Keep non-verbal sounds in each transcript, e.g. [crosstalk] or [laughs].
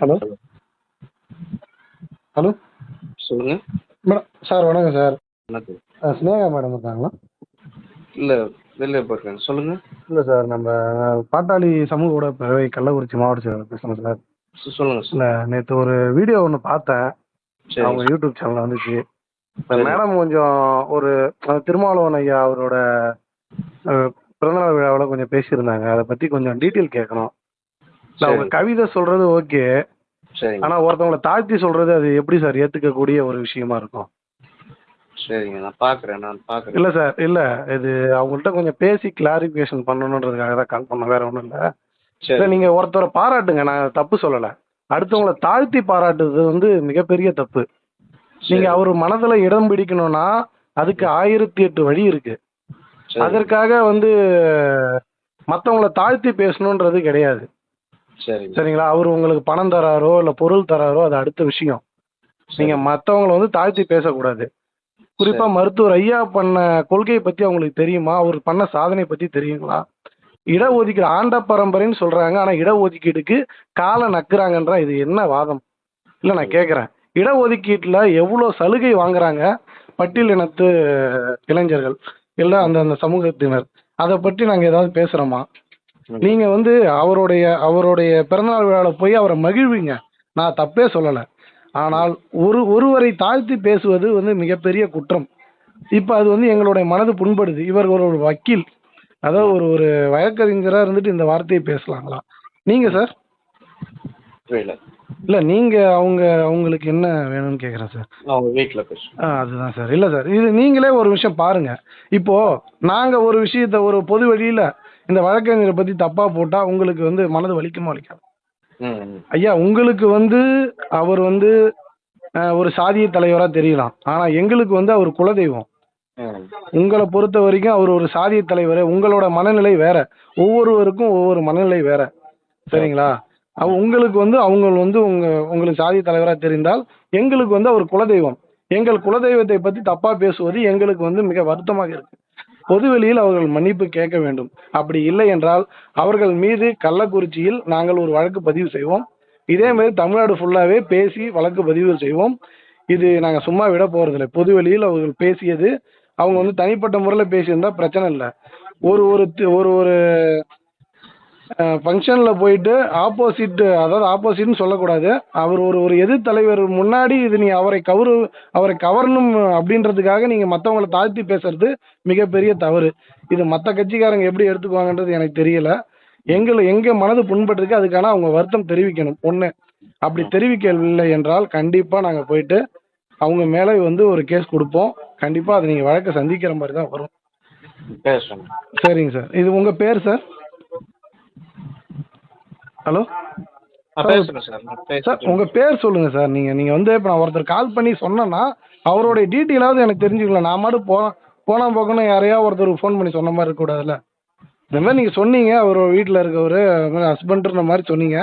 Hello. Hello. சொல்லுங்க. Madam sir வணக்கம் sir. வணக்கம். ஸ்னேகா மேடம் இருக்காங்களா? இல்லை வெளியே போயிருக்கேன் சொல்லுங்க. இல்லை சார் நம்ம பாட்டாளி சமூக ஊடக பேரவை கள்ளக்குறிச்சி மாவட்ட செயலாளர் பேசுகிறேன் சார். சொல்லுங்க இல்லை நேற்று ஒரு வீடியோ ஒன்று பார்த்தேன். அவங்க யூடியூப் சேனலில் வந்துச்சு. மேடம் கொஞ்சம் ஒரு திருமாவளவன் ஐயா அவரோட பிறந்தநாள் விழாவில் கொஞ்சம் பேசியிருந்தாங்க. அதை பற்றி கொஞ்சம் டீட்டெயில் கேட்கணும். அவங்க சரி. கவிதை சொல்கிறது ஓகே. ஆனால் ஒருத்தவங்களை தாழ்த்தி சொல்கிறது அது எப்படி சார் ஏற்றுக்கக்கூடிய ஒரு விஷயமா இருக்கும்? சரிங்க நான் பார்க்குறேன் நான் பார்க்குறேன் இல்லை சார் இல்லை. இது அவங்கள்ட்ட கொஞ்சம் பேசி கிளாரிஃபிகேஷன் பண்ணணுன்றதுக்காக தான் கால் பண்ண வேற ஒன்றும் இல்லை. சரி. நீங்கள் ஒருத்தரை பாராட்டுங்க நான் தப்பு சொல்லலை. அடுத்தவங்களை தாழ்த்தி பாராட்டுறது வந்து மிகப்பெரிய தப்பு. நீங்க. அவர் மனதுல இடம் பிடிக்கணும்னா அதுக்கு ஆயிரத்தி எட்டு வழி இருக்கு. அதற்காக வந்து மத்தவங்கள தாழ்த்தி பேசணுன்றது கிடையாது. சரிங்க. சரிங்களா? அவர் உங்களுக்கு பணம் தராரோ இல்ல பொருள் தராரோ அது அடுத்த விஷயம். நீங்க மத்தவங்கள வந்து தாழ்த்தி பேசக்கூடாது. குறிப்பா. மருத்துவர் ஐயா பண்ண கொள்கையை பத்தி அவங்களுக்கு தெரியுமா? அவர் பண்ண சாதனை பத்தி தெரியுங்களா? இடஒதுக்கீடு ஆண்ட பரம்பரைன்னு சொல்றாங்க. ஆனா இடஒதுக்கீடுக்கு காலை நக்குறாங்கன்ற இது என்ன வாதம்? இல்ல நான் கேக்குறேன். இடஒதுக்கீட்டுல எவ்வளவு சலுகை வாங்குறாங்க பட்டியல் இனத்து இளைஞர்கள் இல்ல அந்த அந்த சமூகத்தினர்? அதை பற்றி நாங்க ஏதாவது பேசுறோமா? ம். நீங்க வந்து அவருடைய அவருடைய பிறந்தநாள் விழாவில் போய் அவரை மகிழ்வீங்க. நான் தப்பே சொல்லலை. ஆனால் ஒரு ஒருவரை தாழ்த்தி பேசுவது வந்து மிகப்பெரிய குற்றம். இப்போ அது வந்து எங்களுடைய மனது புண்படுது. இவர் ஒரு ஒரு வக்கீல். அதாவது ஒரு ஒரு வழக்கறிஞராக இருந்துட்டு இந்த வார்த்தையை பேசலாங்களா? நீங்க சார்? இல்ல. நீங்க அவங்க அவங்களுக்கு என்ன வேணும்னு கேக்குறேன் சார். அவங்க வீட்டில் பேசுகிறேன் ஆ அதுதான் சார். இல்ல சார் இது நீங்களே ஒரு விஷயம் பாருங்க. இப்போ நாங்க ஒரு விஷயத்த ஒரு பொது வழியில இந்த வழக்கறிஞரை பத்தி தப்பா போட்டா உங்களுக்கு வந்து மனது வலிக்குமா வலிக்காது. ஐயா உங்களுக்கு வந்து அவர் வந்து ஒரு சாதிய தலைவரா தெரியலாம். ஆனா எங்களுக்கு வந்து அவர் குலதெய்வம். உங்களை பொறுத்த வரைக்கும் அவர் ஒரு சாதிய தலைவர். உங்களோட மனநிலை வேற. ஒவ்வொருவருக்கும் ஒவ்வொரு மனநிலை வேற. சரிங்களா? உங்களுக்கு வந்து அவங்க வந்து உங்க உங்களுக்கு சாதிய தலைவரா தெரிந்தால் எங்களுக்கு வந்து அவர் குலதெய்வம். எங்கள் குலதெய்வத்தை பத்தி தப்பா பேசுவது எங்களுக்கு வந்து மிக வருத்தமாக இருக்கு. பொதுவெளியில் அவர்கள் மன்னிப்பு கேட்க வேண்டும். அப்படி இல்லை என்றால் அவர்கள் மீது கள்ளக்குறிச்சியில் நாங்கள் ஒரு வழக்கு பதிவு செய்வோம். இதே மாதிரி தமிழ்நாடு ஃபுல்லாவே பேசி வழக்கு பதிவு செய்வோம். இது நாங்கள் சும்மா விட போறதில்லை. பொதுவெளியில் அவர்கள் பேசியது அவங்க வந்து தனிப்பட்ட முறையில் பேசியிருந்தா பிரச்சனை இல்லை. ஒரு ஒரு ஒரு ஒரு ஃபங்க்ஷனில் போயிட்டு ஆப்போசிட் அதாவது ஆப்போசிட்னு சொல்லக்கூடாது. அவர் ஒரு ஒரு எதிர் தலைவர் முன்னாடி இது நீ அவரை கவரு அவரை கவரணும் அப்படின்றதுக்காக நீங்கள் மற்றவங்கள தாழ்த்தி பேசுறது மிகப்பெரிய தவறு. இது மற்ற கட்சிக்காரங்க எப்படி எடுத்துக்குவாங்கன்றது எனக்கு தெரியல. எங்களை எங்க மனது புண்பட்டிருக்கு அதுக்கான அவங்க வருத்தம் தெரிவிக்கணும். ஒன்று அப்படி தெரிவிக்கவில்லை என்றால் கண்டிப்பாக நாங்கள் போயிட்டு அவங்க மேலே வந்து ஒரு கேஸ் கொடுப்போம். கண்டிப்பாக அதை நீங்கள் வழக்கை சந்திக்கிற மாதிரி தான் வரும். சரிங்க சார். இது உங்கள் பேர் சார்? ஹலோ? சார் உங்கள் பேர் சொல்லுங்கள் சார். நீங்கள் நீங்கள் வந்து இப்போ நான் ஒருத்தர் கால் பண்ணி சொன்னேன்னா அவருடைய டீட்டெயிலாவது எனக்கு தெரிஞ்சுக்கலாம் நான் மட்டும் போ போனா போக்கணும் யாரையா ஒருத்தர் ஃபோன் பண்ணி சொன்ன மாதிரி இருக்கக்கூடாதுல்ல. இந்த மாதிரி நீங்கள் சொன்னீங்க அவர் வீட்டில் இருக்கவர் ஹஸ்பண்ட்ன்ற மாதிரி சொன்னீங்க.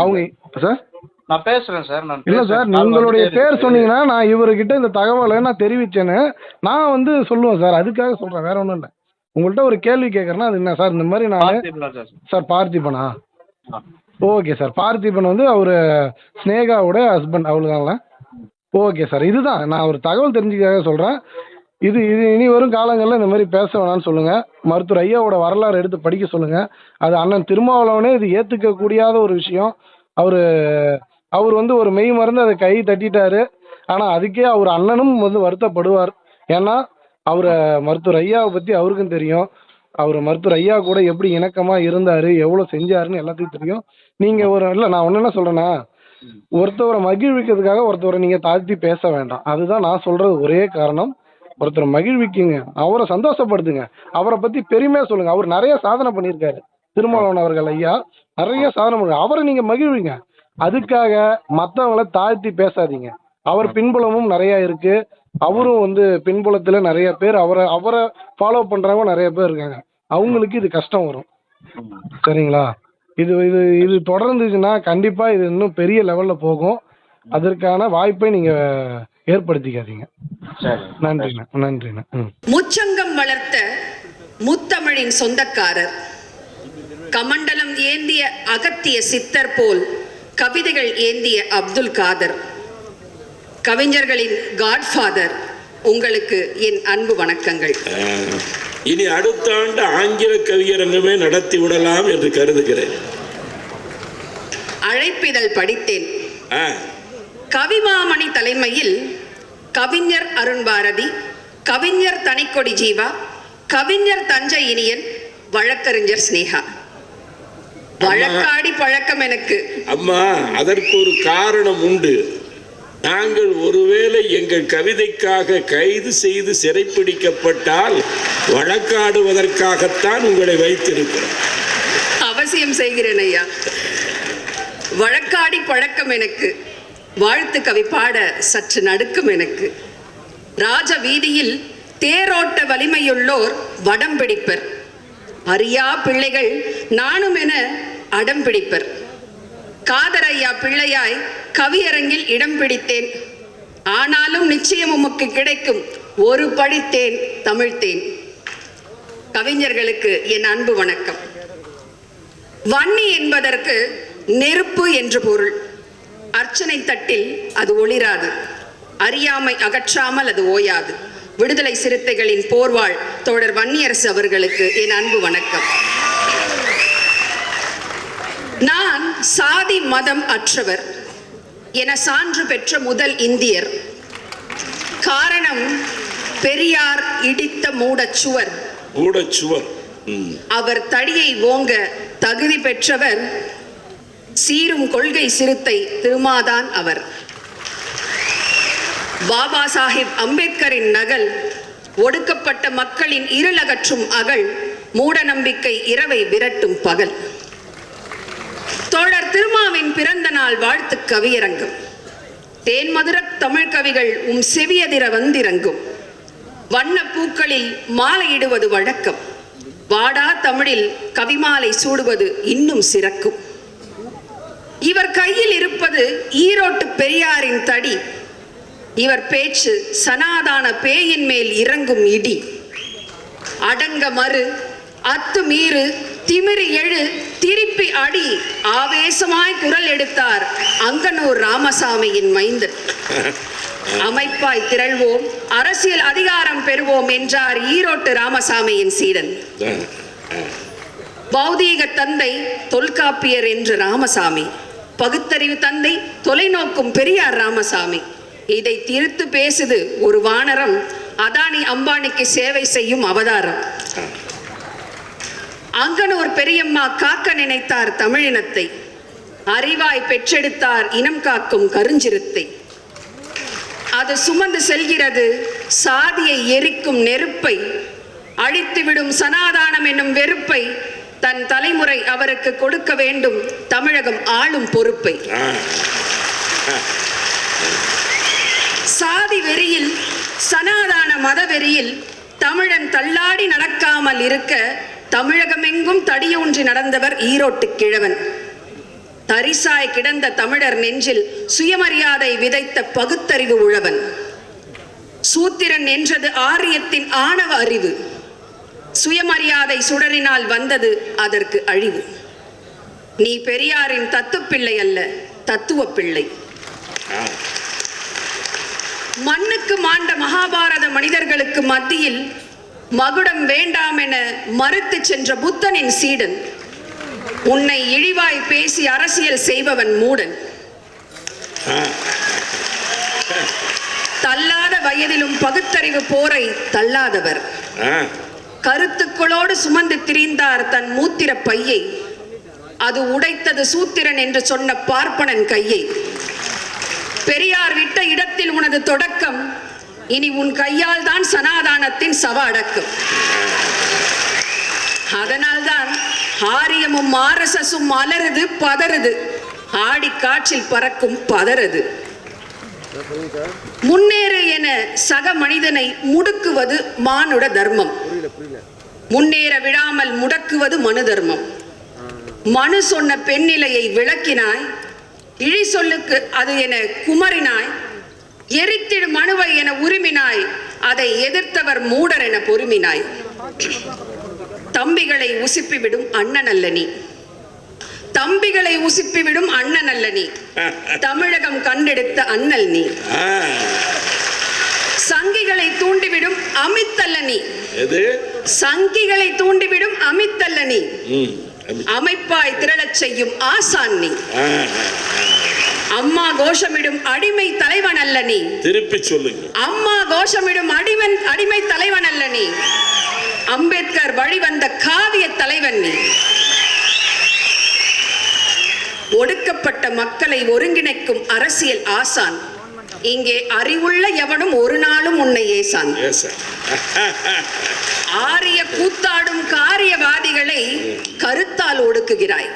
அவங்க சார்? நான் பேசுகிறேன் சார். நான் இல்லை பேசுறேன். சார் உங்களுடைய பேர். சொன்னீங்கன்னா நான் இவர்கிட்ட இந்த தகவலை நான் தெரிவிச்சேன்னு நான் வந்து சொல்லுவேன் சார். அதுக்காக சொல்கிறேன் வேற ஒன்றும் இல்லை. உங்கள்கிட்ட ஒரு கேள்வி கேட்குறேன்னா அது என்ன சார்? இந்த மாதிரி நான் சார். பார்த்திபனா. Okay sir. பார்த்திபன் வந்து அவர் ஸ்னேகாவோட ஹஸ்பண்ட் அவ்வளோதாங்களா ஓகே சார். இதுதான். நான் ஒரு தகவல் தெரிஞ்சுக்காக சொல்கிறேன் இது இது இனி வரும் காலங்களில் இந்த மாதிரி பேச வேணாம்னு சொல்லுங்கள் மருத்துவர் ஐயாவோட வரலாறு எடுத்து படிக்க சொல்லுங்கள் அது அண்ணன் திருமாவளவனே இது ஏற்றுக்க கூடியாத ஒரு விஷயம். அவர் அவர் வந்து ஒரு மெய் மறந்து அதை கை தட்டிட்டாரு. ஆனால் அதுக்கே அவர் அண்ணனும் வந்து வருத்தப்படுவார். ஏன்னா அவரை மருத்துவர் ஐயாவை பற்றி அவருக்கும் தெரியும். அவர் மருத்துவர் ஐயா கூட எப்படி இணக்கமா இருந்தாரு எவ்வளவு செஞ்சாருன்னு எல்லாத்துக்கும் தெரியும். நீங்க ஒரு இல்ல நான் ஒண்ணு என்ன சொல்றேன்னா ஒருத்தவரை மகிழ்விக்கிறதுக்காக ஒருத்தவரை நீங்க தாழ்த்தி பேச வேண்டாம். அதுதான் நான் சொல்றது ஒரே காரணம். ஒருத்தரை மகிழ்விக்குங்க. அவரை சந்தோஷப்படுத்துங்க. அவரை பத்தி பெருமையாக சொல்லுங்க. அவர் நிறைய சாதனை பண்ணியிருக்காரு. திருமாவளவன் அவர்கள் ஐயா நிறைய சாதனை பண்ணி அவரை நீங்க மகிழ்விங்க. அதுக்காக மற்றவங்கள தாழ்த்தி பேசாதீங்க. அவர் பின்புலமும் நிறைய இருக்கு. அவரும் வந்து பின்புலத்துல நிறைய பேர். அவரை அவரை ஃபாலோ பண்றவங்க நிறைய பேர் இருக்காங்க. அவங்களுக்கு இது கஷ்டம் வரும். சரிங்களா? இது இது இது தொடர்ந்துச்சுன்னா கண்டிப்பா இது இன்னும் பெரிய லெவல்ல போகும். அதற்கான வாய்ப்பை நீங்க ஏற்படுத்திக்காதீங்க. சரி நன்றிண்ணா நன்றிண்ணா. ம். முச்சங்கம் வளர்த்த முத்தமிழின் சொந்தக்காரர் கமண்டலம் ஏந்திய அகத்திய சித்தர் போல் கவிதைகள் ஏந்திய அப்துல் காதர் கவிஞர்களின் காட்ஃபாதர் உங்களுக்கு என் அன்பு வணக்கங்கள். இனி அடுத்த ஆண்டு ஆங்கில கவியரங்கமே நடத்தி விடலாம் என்று கருதுகிறேன். அழைப்பிதழ் படித்தேன். கவிமாமணி தலைமையில் கவிஞர் அருண் பாரதி கவிஞர் தனிக்கொடி ஜீவா கவிஞர் தஞ்சை இனியன் வழக்கறிஞர் ஸ்னேகா. வழக்காடி பழக்கம் எனக்கு. அம்மா அதற்கு ஒரு காரணம் உண்டு. நாங்கள் ஒருவேளை எங்கள் கவிதைக்காக கைது செய்து சிறைப்பிடிக்கப்பட்டால் வழக்காடுவதற்காகத்தான் உங்களை வைத்திருக்கிறோம். அவசியம் செய்கிறேன் ஐயா. வழக்காடி பழக்கம் எனக்கு. வாழ்த்து கவி பாட சற்று நடுக்கும் எனக்கு. ராஜ வீதியில் தேரோட்ட வலிமையுள்ளோர் வடம் பிடிப்பர். அறியா பிள்ளைகள் நானும் என அடம் பிடிப்பர். காதரையா பிள்ளையாய் கவியரங்கில் இடம் பிடித்தேன். ஆனாலும் நிச்சயம் உமக்கு கிடைக்கும். ஒரு படித்தேன் தமிழ்த்தேன் கவிஞர்களுக்கு என் அன்பு வணக்கம். வன்னி என்பதற்கு நெருப்பு என்று பொருள். அர்ச்சனை தட்டில் அது ஒளிராது. அறியாமை அகற்றாமல் அது ஓயாது. விடுதலை சிறுத்தைகளின் போர்வாள் தோழர் வன்னியரசு அவர்களுக்கு என் அன்பு வணக்கம். நான் சாதி மதம் அற்றவர். என சான்று பெற்ற முதல் இந்தியர். காரணம் பெரியார் இடித்த மூடச்சுவர். ஊடச்சுவர் ம், அவர் தடியை ஓங்க தகுதி பெற்றவர் சீரும் கொள்கை சிறுத்தை திருமாதான் அவர். பாபா சாஹிப் அம்பேத்கரின் நகல் ஒடுக்கப்பட்ட மக்களின் இருளகற்றும் அகல் மூடநம்பிக்கை இரவை விரட்டும் பகல். திருமாவின் பிறந்த நாள் வாழ்த்து கவியரங்கம். தேன்மதுர தமிழ் கவிகள் உம் செவியதிர வந்திறங்கும். வண்ண பூக்களில் மாலையிடுவது வழக்கம். வாடா தமிழில் கவிமாலை சூடுவது இன்னும் சிறக்கும். இவர் கையில் இருப்பது ஈரோட்டு பெரியாரின் தடி. இவர் பேச்சு சனாதான பேயின் மேல் இறங்கும் இடி. அடங்க மறு அத்து மீறு திமிரி எழு திருப்பி அடி ஆவேசமாய் குரல் எடுத்தார் அங்கனூர் ராமசாமியின் மைந்தன். அமைப்பாய் திரள்வோம் அரசியல் அதிகாரம் பெறுவோம் என்றார் ஈரோட்டு ராமசாமியின் சீடன். பௌதீக தந்தை தொல்காப்பியர் என்று ராமசாமி பகுத்தறிவு தந்தை தொலைநோக்கும் பெரியார் ராமசாமி. இதை திருத்து பேசுது ஒரு வானரம் அதானி அம்பானிக்கு சேவை செய்யும் அவதாரம். அங்கனூர் பெரியம்மா காக்க நினைத்தார் தமிழினத்தை. அறிவாய் பெற்றெடுத்தார் இனம் காக்கும் கருஞ்சிறுத்தை. அது சுமந்து செல்கிறது சாதியை எரிக்கும் நெருப்பை. அழித்துவிடும் சனாதானம் என்னும் வெறுப்பை தன் தலைமுறை அவருக்கு கொடுக்க வேண்டும் தமிழகம் ஆளும் பொறுப்பை. சாதி வெறியில் சனாதான மத வெறியில் தமிழன் தள்ளாடி நடக்காமல் இருக்க தமிழகமெங்கும் தடியூன்றி நடந்தவர் ஈரோட்டு கிழவன். தரிசாய் கிடந்த தமிழர் நெஞ்சில் சுயமரியாதை விதைத்த பகுத்தறிவு உழவன். சூத்திரன் என்றது ஆரியத்தின் ஆணவ அறிவு. சுயமரியாதை சுடரினால் வந்தது அதற்கு அழிவு. நீ பெரியாரின் தத்துப்பிள்ளை அல்ல தத்துவ பிள்ளை. மண்ணுக்கு மாண்ட மகாபாரத மனிதர்களுக்கு மத்தியில் மகுடம் வேண்டாம் என மறுத்து சென்ற புத்தனின் சீடன் உன்னை இழிவாய் பேசி அரசியல் செய்பவன் மூடன். தள்ளாத வயதிலும் பகுத்தறிவு போரை தள்ளாதவர். கருத்துக்களோடு சுமந்து திரிந்தார் தன் மூத்திர பையை. அது உடைத்தது சூத்திரன் என்று சொன்ன பார்ப்பனன் கையை. பெரியார் விட்ட இடத்தில் உனது தொடக்கம் இனி உன் கையால் தான் சனாதானத்தின் சவ அடக்கும். அதனால்தான் ஆரியமும் ஆர்எஸ்எஸும் அலறுது பதறுது. ஆடி காற்றில் பறக்கும் பதறுது. முன்னேறு என சக மனிதனை முடுக்குவது மானுட தர்மம். முன்னேற விடாமல் முடக்குவது மனு தர்மம். மனு சொன்ன பெண்ணிலையை விளக்கினாய் இழி சொல்லுக்கு அது என குமரினாய் எரித்திடு மனுவை என உரிமினாய் அதை எதிர்த்தவர் மூடர் என பொறுமினாய். தம்பிகளை உசுப்பிவிடும் அண்ணன் அல்ல நீ. தம்பிகளை உசுப்பிவிடும் அண்ணன் அல்ல நீ. தமிழகம் கண்டெடுத்த அண்ணல் நீ. சங்கிகளை தூண்டிவிடும் அமித்தல்ல நீ. சங்கிகளை தூண்டிவிடும் அமித்தல்ல நீ. அமைப்பாய் திரளச் செய்யும் ஆசான் நீ. அம்மா கோஷமிடும் அடிமை தலைவன் அல்ல நீ. திருப்பி சொல்லுங்க. அம்மா கோஷமிடும் அடிவன் அடிமை தலைவன் அல்ல நீ. அம்பேத்கர் வழிவந்த காவிய தலைவன் நீ. ஒடுக்கப்பட்ட மக்களை ஒருங்கிணைக்கும் அரசியல் ஆசான். இங்கே அறிவுள்ள எவனும் ஒரு நாளும் உன்னை ஏசான். ஆரிய கூத்தாடும் காரியவாதிகளை கருத்தால் ஒடுக்குகிறாய்.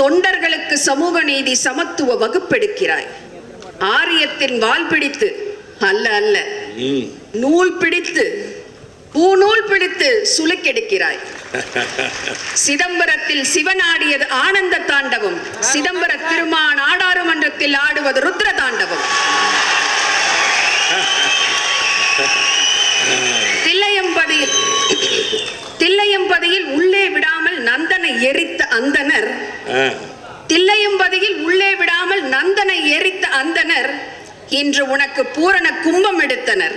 தொண்டர்களுக்கு சமூக நீதி சமத்துவ வகுப்பெடுக்கிறாய். ஆரியத்தின் வால் பிடித்து அல்ல அல்ல. நூல் பிடித்து பூநூல் பிடித்து சுலுக்கெடுக்கிறாய் சிதம்பரத்தில் சிவன் ஆடியது ஆனந்த தாண்டவம். சிதம்பர திருமான் உனக்கு பூரண கும்பம் எடுத்தனர்.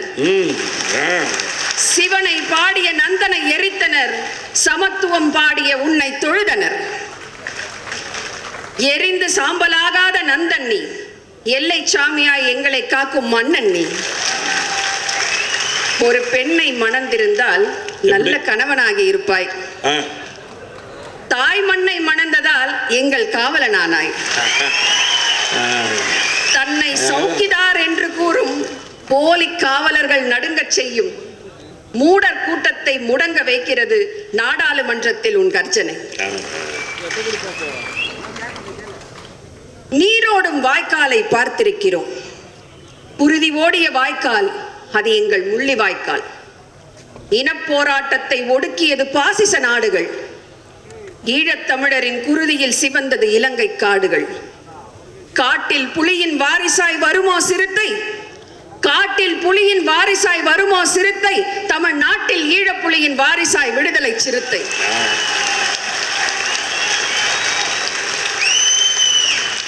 சிவனை பாடிய நந்தனை எரித்தனர். சமத்துவம் பாடிய உன்னை தொழுதனர். எரிந்து சாம்பலாகாத நந்தன் நீ. எல்லை சாமியாய் எங்களை காக்கும் மன்னன் நீ. ஒரு பெண்ணை மணந்திருந்தால் நல்ல கணவனாகி இருப்பாய். தாய் மண்ணை மணந்ததால் எங்கள் காவலனானாய். தன்னை சௌக்கிதார் என்று கூறும் போலி காவலர்கள் நடுங்கச் செய்யும் மூடர் கூட்டத்தை முடங்க வைக்கிறது நாடாளுமன்றத்தில் உன் கர்ஜனை. நீரோடும் வாய்க்காலை பார்த்திருக்கிறோம். குருதி ஓடிய வாய்க்கால் அது எங்கள் முள்ளி வாய்க்கால். இனப்போராட்டத்தை ஒடுக்கியது பாசிச நாடுகள். ஈழத்தமிழரின் குருதியில் சிவந்தது இலங்கை காடுகள். காட்டில் புலியின் வாரிசாய் வருமோ சிறுத்தை? காட்டில் புலியின் வாரிசாய் வருமோ சிறுத்தை? தமிழ்நாட்டில் ஈழப்புலியின் வாரிசாய் விடுதலை சிறுத்தை.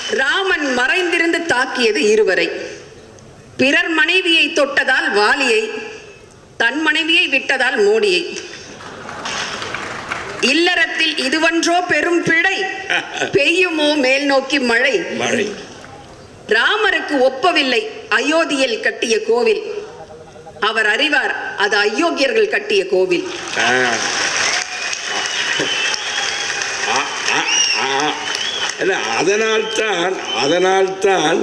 ராமன் மறைந்திருந்து தாக்கியது இருவரை. பிறர் மனைவியை தொட்டதால் வாலியை தன் மனைவியை விட்டதால் மோடியை. இல்லறத்தில் இதுவன்றோ பெரும் பிழை. [laughs] பெய்யுமோ மேல் நோக்கி மழை. மழை. ராமருக்கு ஒப்பவில்லை அயோத்தியில் கட்டிய கோவில். அவர் அறிவார் அது அயோக்கியர்கள் கட்டிய கோவில். அதனால்தான் அதனால்தான்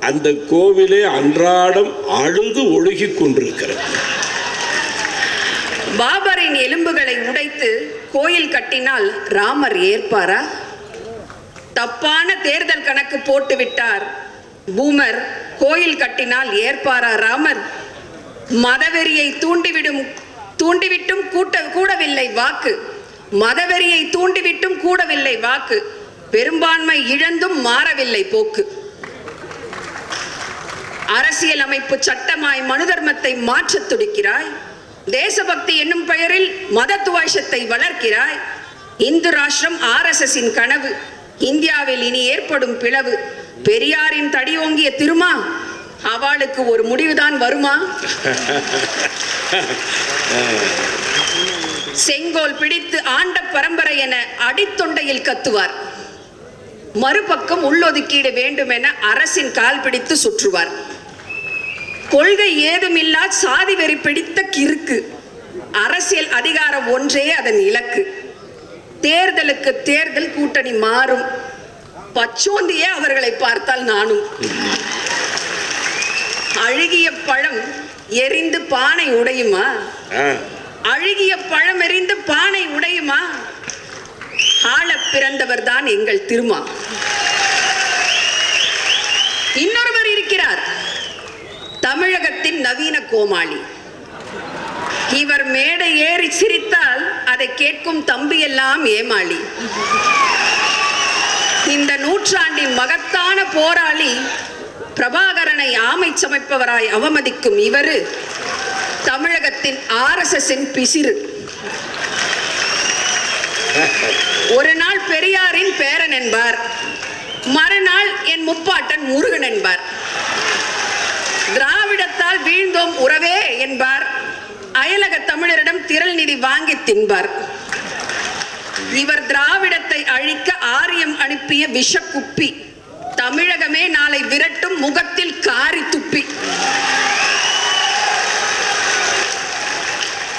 அந்த கோவிலே அன்றாடம் அழுது ஒழுகிக் கொண்டிருக்கிறது. பாபரின் எலும்புகளை உடைத்து கோயில் கட்டினால் ராமர் ஏற்பாரா? தப்பான தேர்தல் கணக்கு போட்டு விட்டார். பூமர் கோயில் கட்டினால் ஏற்பாரா ராமர்? மதவெறியை தூண்டிவிடும் தூண்டிவிட்டும் கூட்ட கூடவில்லை வாக்கு. மதவெறியை தூண்டிவிட்டும் கூடவில்லை வாக்கு. பெரும்பான்மை இழந்தும் மாறவில்லை போக்கு. அரசியல் அமைப்பு சட்டமாய் மனு தர்மத்தை மாற்றத் துடிக்கிறாய்? தேசபக்தி என்னும் பெயரில் மத துவாஷத்தை வளர்க்கிறாய். இந்து ராஷ்டிரம் ஆர்எஸ்எஸின் கனவு. இந்தியாவில் இனி ஏற்படும் பிளவு. பெரியாரின் தடியோங்கிய திருமா அவளுக்கு ஒரு முடிவுதான் வருமா? செங்கோல் பிடித்து ஆண்ட பரம்பரை என அடித்தொண்டையில் கத்துவார். மறுபக்கம் உள்ளொதுக்கீடு வேண்டும் என அரசின் கால் பிடித்து சுற்றுவார். கொள்கை ஏதுமில்லா சாதி வெறி பிடித்த கிறுக்கு. அரசியல் அதிகாரம் ஒன்றே அதன் இலக்கு. தேர்தலுக்கு தேர்தல் கூட்டணி மாறும். பச்சோந்தியே அவர்களை பார்த்தால் நானும். அழுகிய பழம் எரிந்து பானை உடையுமா? அழுகிய பழம் எரிந்து பானை உடையுமா? ஆள பிறந்தவர் தான் எங்கள் திருமா. இருக்கிறார் தமிழகத்தின் நவீன கோமாளி. இவர் மேடை ஏறி சிரித்தால் அதை கேட்கும் தம்பி எல்லாம் ஏமாளி. இந்த நூற்றாண்டின் மகத்தான போராளி பிரபாகரனை ஆமை சமைப்பவராய் அவமதிக்கும் இவரு தமிழகத்தின் ஆர்எஸ்எஸின் பிசிறு. ஒரு நாள் பெரியாரின் பேரன் என்பார். மறுநாள் என் முப்பாட்டன் முருகன் என்பார். திராவிடத்தால் வீழ்ந்தோம் உறவே என்பார். அயலக தமிழரிடம் திரள் நிதி வாங்கி தின்பார். இவர் திராவிடத்தை அழிக்க ஆரியம் அனுப்பிய விஷ குப்பி தமிழகமே நாளை விரட்டும் முகத்தில் காரி துப்பி.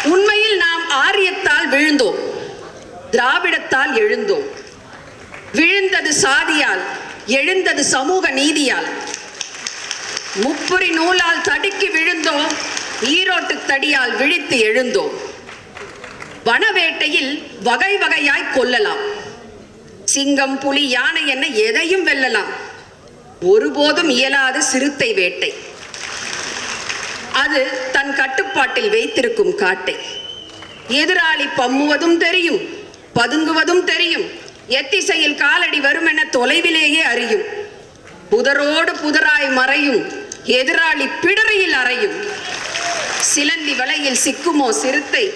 உண்மையில் நாம் ஆரியத்தால் விழுந்தோம். திராவிடத்தால் எழுந்தோம். விழுந்தது சாதியால் எழுந்தது சமூக நீதியால். முப்புரி நூலால் தடுக்கி விழுந்தோம் ஈரோட்டு தடியால் விழித்து எழுந்தோம். வனவேட்டையில் வகை வகையாய் கொல்லலாம். சிங்கம் புலி யானை என எதையும் வெல்லலாம். ஒருபோதும் இயலாது சிறுத்தை வேட்டை. அது தன் கட்டுப்பாட்டில் வைத்திருக்கும் காட்டை. எதிராளி பம்முவதும் தெரியும் பதுங்குவதும் தெரியும் எத்திசையில் காலடி வரும் என தொலைவிலேயே அறியும். புதரோடு புதராய் மறையும் எதிராளி பிடரையில் அறையும். சிலந்தி வலையில் சிக்குமோ சிறுத்தை?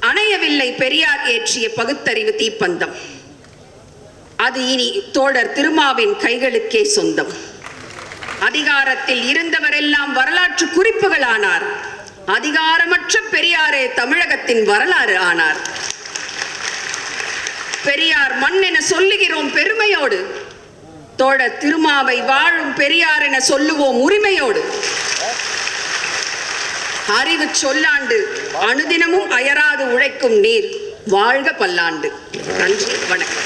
அணையவில்லை பெரியார் ஏற்றிய பகுத்தறிவு தீப்பந்தம். அது இனி தோழர் திருமாவின் கைகளுக்கே சொந்தம். அதிகாரத்தில் இருந்தவரெல்லாம் வரலாற்று குறிப்புகள் ஆனார். அதிகாரமற்ற பெரியாரே தமிழகத்தின் வரலாறு ஆனார். பெரியார் மண் என சொல்லுகிறோம் பெருமையோடு. தோட திருமாவை வாழும் பெரியார் என சொல்லுவோம் உரிமையோடு. அறிவு சொல்லாண்டு அனுதினமும் அயராது உழைக்கும் நீர் வாழ்க பல்லாண்டு. நன்றி வணக்கம்.